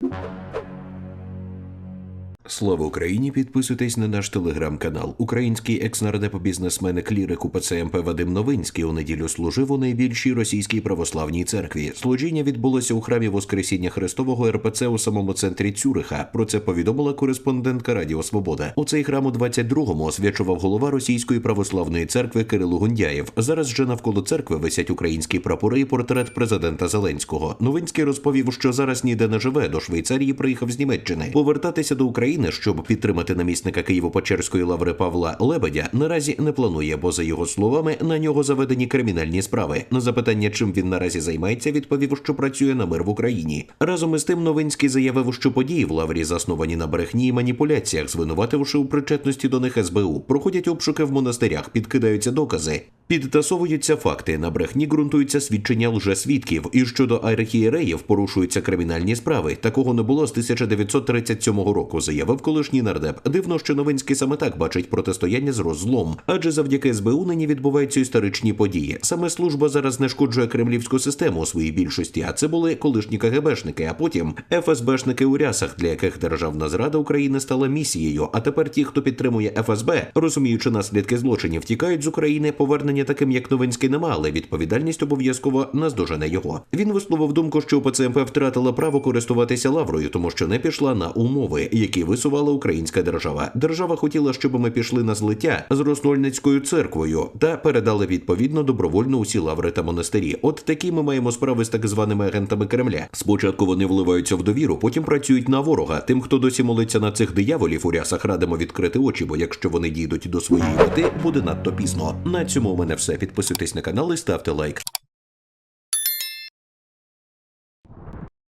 you Слава Україні! Підписуйтесь на наш телеграм-канал. Український екс-нардеп бізнесмен клірик УПЦ МП Вадим Новинський у неділю служив у найбільшій російській православній церкві. Служіння відбулося у храмі Воскресіння Христового РПЦ у самому центрі Цюриха. Про це повідомила кореспондентка Радіо Свобода. У цей храм у 22-му освячував голова Російської православної церкви Кирило Гундяєв. Зараз же навколо церкви висять українські прапори і портрет президента Зеленського. Новинський розповів, що зараз ніде не живе. До Швейцарії приїхав з Німеччини. Повертатися до України, щоб підтримати намісника Києво-Печерської лаври Павла Лебедя, наразі не планує, бо за його словами на нього заведені кримінальні справи. На запитання, чим він наразі займається, відповів, що працює на мир в Україні. Разом із тим, Новинський заявив, що події в лаврі засновані на брехні і маніпуляціях, звинувативши у причетності до них СБУ. Проходять обшуки в монастирях, підкидаються докази. Підтасовуються факти, на брехні ґрунтуються свідчення лжесвідків, і щодо архієреїв порушуються кримінальні справи. Такого не було з 1937 року, заявив колишній нардеп. Дивно, що Новинський саме так бачить протистояння з роззлом, адже завдяки СБУ нині відбуваються історичні події. Саме служба зараз знешкоджує кремлівську систему у своїй більшості, а це були колишні КГБшники, а потім ФСБшники у рясах, для яких державна зрада України стала місією. А тепер ті, хто підтримує ФСБ, розуміючи наслідки злочинів, тікають з України. Повернення таким як Новинський нема, але відповідальність обов'язково наздожене його. Він висловив думку, що ПЦМП втратила право користуватися лаврою, тому що не пішла на умови, які висувала українська держава. Держава хотіла, щоб ми пішли на злиття з Роснольницькою церквою та передали відповідно добровольно усі лаври та монастирі. От такі ми маємо справи з так званими агентами Кремля. Спочатку вони вливаються в довіру, потім працюють на ворога. Тим, хто досі молиться на цих дияволів у рясах, радимо відкрити очі, бо якщо вони дійдуть до своєї мети, буде надто пізно. На цьому у мене все. Підписуйтесь на канал і ставте лайк.